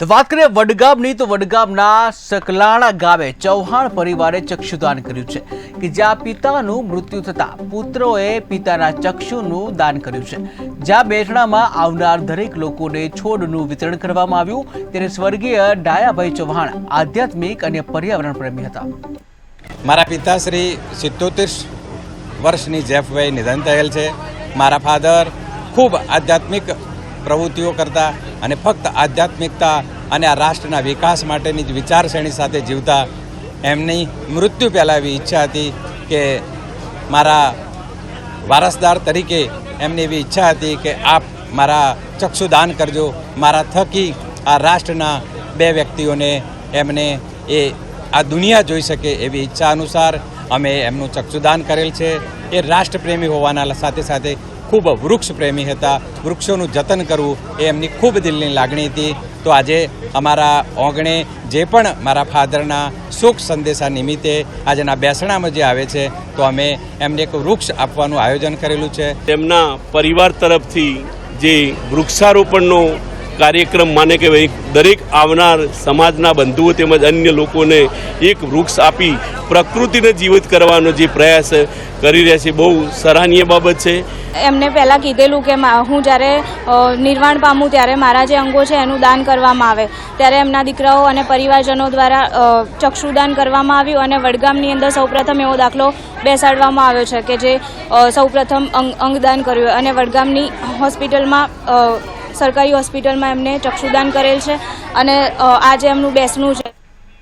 તો વાત કરીએ વડગામની, તો વડગામના સકલાણા ગામે ચૌહાણ પરિવારે ચક્ષુદાન કર્યું છે કે જ્યાં પિતાનું મૃત્યુ થતાં પુત્રોએ પિતાના ચક્ષુનું દાન કર્યું છે. જ્યાં બેઠણામાં આવનાર દરેક લોકોને છોડનું વિતરણ કરવામાં આવ્યું. ત્યારે સ્વર્ગીય ડાયાભાઈ ચૌહાણ આધ્યાત્મિક અને પર્યાવરણ પ્રેમી હતા. મારા પિતાશ્રી સિત્તોતેર વર્ષની જેફભાઈ નિધન થયેલ છે. મારા ફાધર ખૂબ આધ્યાત્મિક પ્રવૃત્તિઓ કરતા અને ફક્ત આધ્યાત્મિકતા અને આ રાષ્ટ્રના વિકાસ માટેની જ વિચારસરણી સાથે જીવતા એમની મૃત્યુ પહેલાં એવી ઈચ્છા હતી કે મારા વારસદાર તરીકે એમની એવી ઈચ્છા હતી કે આપ મારા ચક્ષુદાન કરજો. મારા થકી આ રાષ્ટ્રના બે વ્યક્તિઓને એમને એ આ દુનિયા જોઈ શકે એવી ઈચ્છા અનુસાર અમે એમનું ચક્ષુદાન કરેલ છે. એ રાષ્ટ્રપ્રેમી હોવાના સાથે સાથે ખૂબ વૃક્ષ પ્રેમી હતા. વૃક્ષોનું જતન કરવું એ એમની ખૂબ દિલની લાગણી હતી. તો આજે અમારા ઓગણે જે પણ મારા ફાધરના સુખ સંદેશા નિમિત્તે આજના બેસણામાં જે આવે છે, તો અમે એમને એક વૃક્ષ આપવાનું આયોજન કરેલું છે. તેમના પરિવાર તરફથી જે વૃક્ષારોપણનો કાર્યક્રમ માને કે દરેક આવનાર સમાજના બંધુઓ તેમજ અન્ય લોકોને એક વૃક્ષ આપી પ્રકૃતિને જીવિત કરવાનો જે પ્રયાસ કરી રહ્યા છે, બહુ સરાહનીય બાબત છે. એમને પહેલાં કીધેલું કે હું જ્યારે નિર્વાણ પામું ત્યારે મારા જે અંગો છે એનું દાન કરવામાં આવે. ત્યારે એમના દીકરાઓ અને પરિવારજનો દ્વારા ચક્ષુદાન કરવામાં આવ્યું અને વડગામની અંદર સૌપ્રથમ એવો દાખલો બેસાડવામાં આવ્યો છે કે જે સૌપ્રથમ અંગ, અંગદાન કર્યું અને વડગામની હોસ્પિટલમાં સરકારી હોસ્પિટલમાં એમને ચક્ષુદાન કરેલ છે અને આજે એમનું બેસનું છે